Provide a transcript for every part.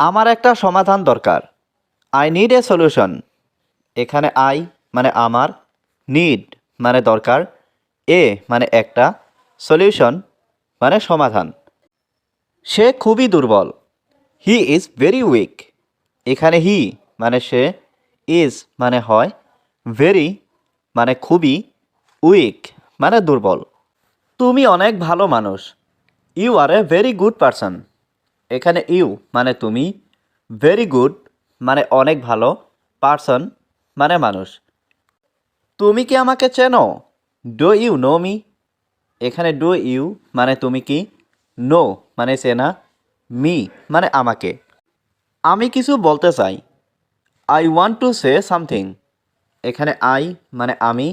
আমার একটা সমাধান দরকার। আই নিড এ সলিউশন এখানে আই মানে আমার নিড মানে দরকার এ মানে একটা সলিউশন মানে সমাধান। সে খুবই দুর্বল। হি ইজ ভেরি উইক এখানে হি মানে সে ইজ মানে হয় ভেরি মানে খুবই উইক মানে দুর্বল। তুমি অনেক ভালো মানুষ। You are a very good person এখানে ইউ মানে তুমি ভেরি গুড মানে অনেক ভালো পার্সন মানে মানুষ। তুমি কি আমাকে চেনো? ডো ইউ নো মি এখানে ডো ইউ মানে তুমি কি? নো মানে চেনা মি মানে আমাকে। আমি কিছু বলতে চাই। I want to say something এখানে আই মানে আমি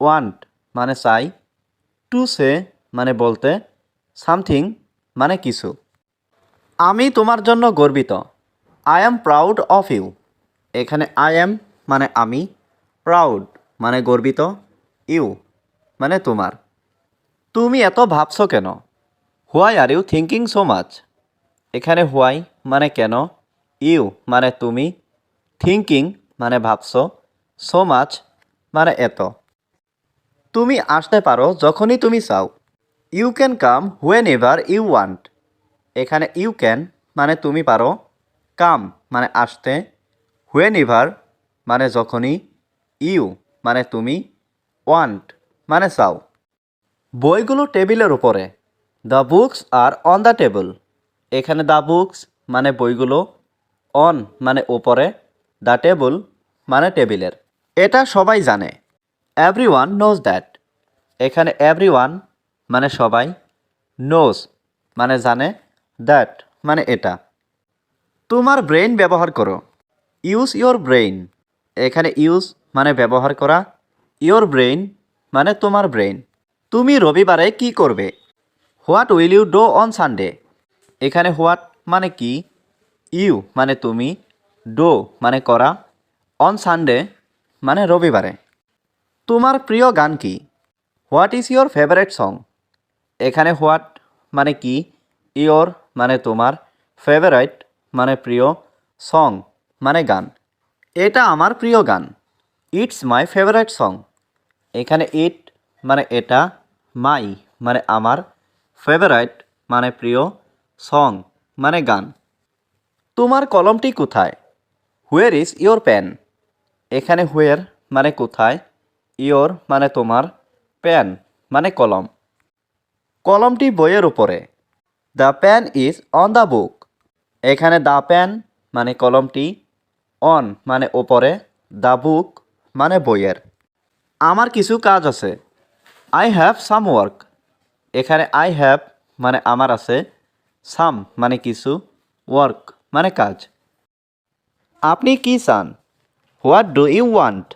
ওয়ান্ট মানে চাই। টু সে মানে বলতে সামথিং মানে কিছু। আমি তোমার জন্য গর্বিত। I am proud of you এখানে আই অ্যাম মানে আমি। প্রাউড মানে গর্বিত। ইউ মানে তোমার। তুমি এত ভাবছ কেন? Why are you thinking so much এখানে হোয়াই মানে কেন? ইউ মানে তুমি। থিঙ্কিং মানে ভাবছ। সো মাচ মানে এত। তুমি আসতে পারো যখনই তুমি চাও। You can come whenever you want এখানে ইউ ক্যান মানে তুমি পারো কাম মানে আসতে হোয়েন এভার মানে যখনই ইউ মানে তুমি ওয়ান্ট মানে চাও। বইগুলো টেবিলের উপরে the books are on the table এখানে দ্য বুকস মানে বইগুলো অন মানে উপরে দ্য টেবিল মানে টেবিলের। এটা সবাই জানে। এভরি ওয়ান নোজ দ্যাট এখানে এভরি ওয়ান মানে সবাই নোজ মানে জানে। দ্যাট মানে এটা। তোমার ব্রেইন ব্যবহার করো। Use your brain. এখানে ইউজ মানে ব্যবহার করা। ইয়োর ব্রেইন মানে তোমার ব্রেইন। তুমি রবিবারে কি করবে? What will you do on Sunday? এখানে হোয়াট মানে কি? ইউ মানে তুমি। ডো মানে করা। অন সানডে মানে রবিবারে। তোমার প্রিয় গান কি? What is your favourite song? এখানে হোয়াট মানে কি? ইয়োর মানে তোমার ফেভারাইট মানে প্রিয় সং মানে গান। এটা আমার প্রিয় গান। ইটস মাই ফেভারাইট সং এখানে ইট মানে এটা মাই মানে আমার ফেভারাইট মানে প্রিয় সং মানে গান। তোমার কলমটি কোথায়? হুয়ের ইজ ইয়োর পেন এখানে হুয়ের মানে কোথায়? ইয়োর মানে তোমার পেন মানে কলম। কলমটি বইয়ের উপরে। The pen is on the book এখানে দ্য পেন মানে কলমটি অন মানে ওপরে দ্য বুক মানে বইয়ের। আমার কিছু কাজ আছে। আই হ্যাভ সাম ওয়ার্ক এখানে আই হ্যাভ মানে আমার আছে। সাম মানে কিছু ওয়ার্ক মানে কাজ। আপনি কি চান? হোয়াট ডু ইউ ওয়ান্ট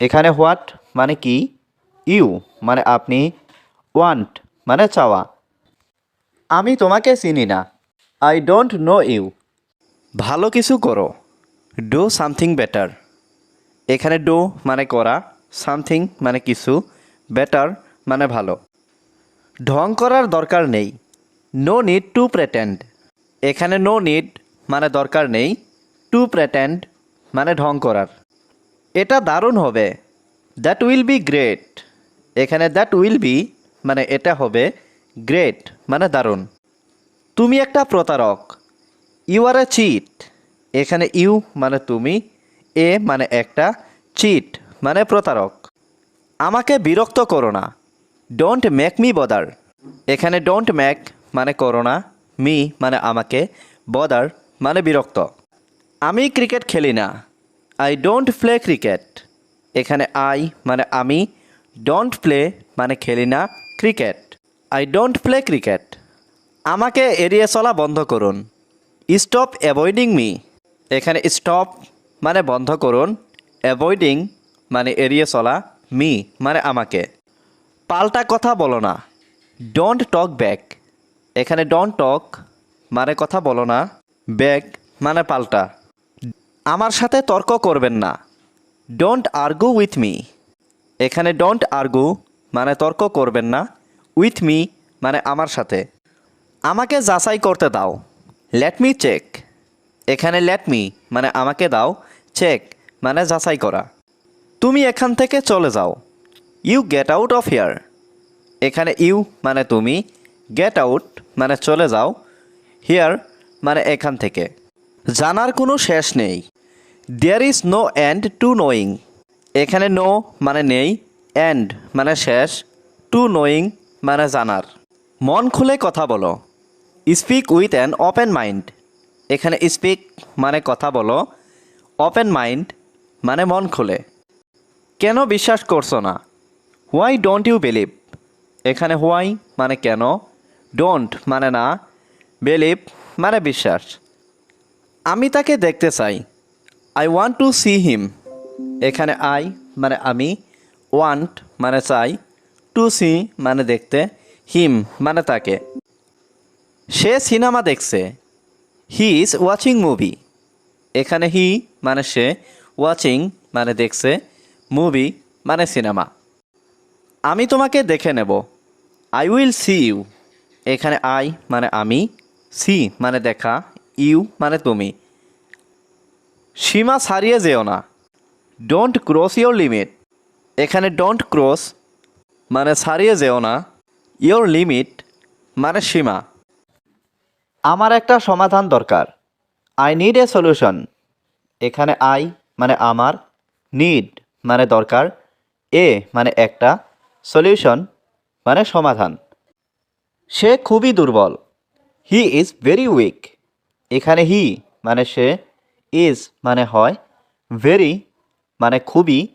এখানে হোয়াট মানে কি? ইউ মানে আপনি ওয়ান্ট মানে চাওয়া। আমি তোমাকে চিনি না। আই ডোন্ট নো ইউ ভালো কিছু করো। ডু সামথিং বেটার এখানে ডু মানে করা সামথিং মানে কিছু বেটার মানে ভালো। ঢং করার দরকার নেই। নো নিড টু প্রেটেন্ড এখানে নো নিড মানে দরকার নেই। টু প্রেটেন্ড মানে ঢং করার। এটা দারুণ হবে। দ্যাট উইল বি গ্রেট এখানে দ্যাট উইল বি মানে এটা হবে গ্রেট মানে দারুণ। তুমি একটা প্রতারক। ইউ আর এ চিট এখানে ইউ মানে তুমি, এ মানে একটা চিট মানে প্রতারক। আমাকে বিরক্ত করো না। ডোন্ট মেক মি বদার এখানে ডোন্ট মেক মানে করো না মি মানে আমাকে বদার মানে বিরক্ত। আমি ক্রিকেট খেলি না। আই ডোন্ট প্লে ক্রিকেট এখানে আই মানে আমি ডোন্ট প্লে মানে খেলি না cricket I don't play cricket আমাকে এড়িয়ে চলা বন্ধ করুন। স্টপ অ্যাভয়েডিং মি এখানে স্টপ মানে বন্ধ করুন। অ্যাভয়েডিং মানে এড়িয়ে চলা। মি মানে আমাকে। পাল্টা কথা বলো না। ডোন্ট টক ব্যাক এখানে ডোন্ট টক মানে কথা বলো না। ব্যাক মানে পাল্টা। আমার সাথে তর্ক করবেন না। ডোন্ট আর্গু উইথ মি এখানে ডোন্ট আর্গু মানে তর্ক করবেন না। উইথ মি মানে আমার সাথে। আমাকে যাচাই করতে দাও। লেট মি চেক এখানে লেট মি মানে আমাকে দাও। চেক মানে যাচাই করা। তুমি এখান থেকে চলে যাও। You get out of here এখানে ইউ মানে তুমি। গেট আউট মানে চলে যাও। হিয়ার মানে এখান থেকে। জানার কোনো শেষ নেই। There is no end to knowing এখানে নো মানে নেই। এন্ড মানে শেষ। টু নোয়িং মানে জানার। মন খুলে কথা বলো। Speak with an open mind এখানে স্পিক মানে কথা বলো। ওপেন মাইন্ড মানে মন খুলে। কেন বিশ্বাস করছ না? হোয়াই ডোন্ট ইউ বিলিভ এখানে হোয়াই মানে কেন? ডোন্ট মানে না। বিলিভ মানে বিশ্বাস। আমি তাকে দেখতে চাই। I want to see him এখানে আই মানে আমি। ওয়ান্ট মানে চাই। টু সি মানে দেখতে হিম মানে তাকে। সে সিনেমা দেখছে। He is watching movie. এখানে হি মানে সে, ওয়াচিং মানে দেখছে, মুভি মানে সিনেমা। আমি তোমাকে দেখে নেব। I will see you. এখানে আই মানে আমি, সি মানে দেখা, ইউ মানে তুমি। সীমা ছাড়িয়ে যেও না। Don't cross your limit. এখানে ডোন্ট ক্রস মানে ছাড়িয়ে যেও না। ইয়োর লিমিট মানে সীমা। আমার একটা সমাধান দরকার। আই নিড এ সলিউশন এখানে আই মানে আমার। নিড মানে দরকার। এ মানে একটা। সলিউশন মানে সমাধান। সে খুবই দুর্বল। হি ইজ ভেরি উইক এখানে হি মানে সে। ইজ মানে হয়। ভেরি মানে খুবই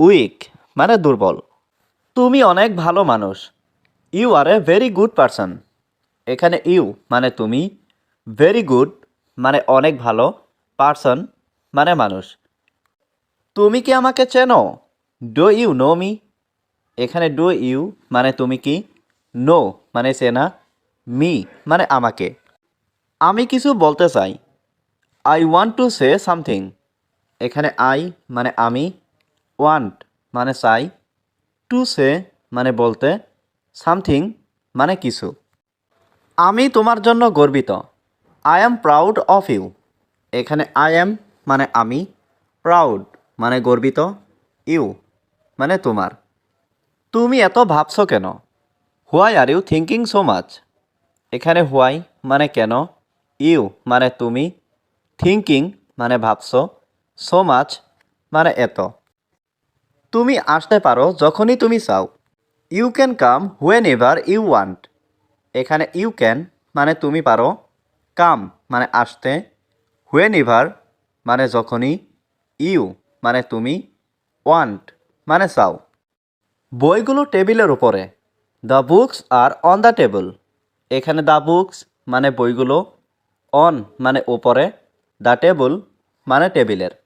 উইক মানে দুর্বল। তুমি অনেক ভালো মানুষ। You are a very good person এখানে ইউ মানে তুমি। ভেরি গুড মানে অনেক ভালো। পারসন মানে মানুষ। তুমি কি আমাকে চেনো? ডো ইউ নো মি এখানে ডো ইউ মানে তুমি কি? নো মানে চেনা। মি মানে আমাকে। আমি কিছু বলতে চাই। I want to say something এখানে আই মানে আমি। ওয়ান্ট মানে চাই। টু সে মানে বলতে, সামথিং মানে কিছু। আমি তোমার জন্য গর্বিত। I am proud of you এখানে আই অ্যাম মানে আমি প্রাউড মানে গর্বিত। ইউ মানে তোমার। তুমি এত ভাবছ কেন? Why are you thinking so much এখানে হোয়াই মানে কেন? ইউ মানে তুমি থিঙ্কিং মানে ভাবছ সো মাচ মানে এত তুমি আসতে পারো যখনই তুমি চাও। You can come whenever you want এখানে ইউ ক্যান মানে তুমি পারো। কাম মানে আসতে। হোয়েন এভার মানে যখনই। ইউ মানে তুমি। ওয়ান্ট মানে চাও। বইগুলো টেবিলের উপরে। The books are on the table এখানে দ্য বুকস মানে বইগুলো। অন মানে উপরে। দ্য টেবিল মানে টেবিলের।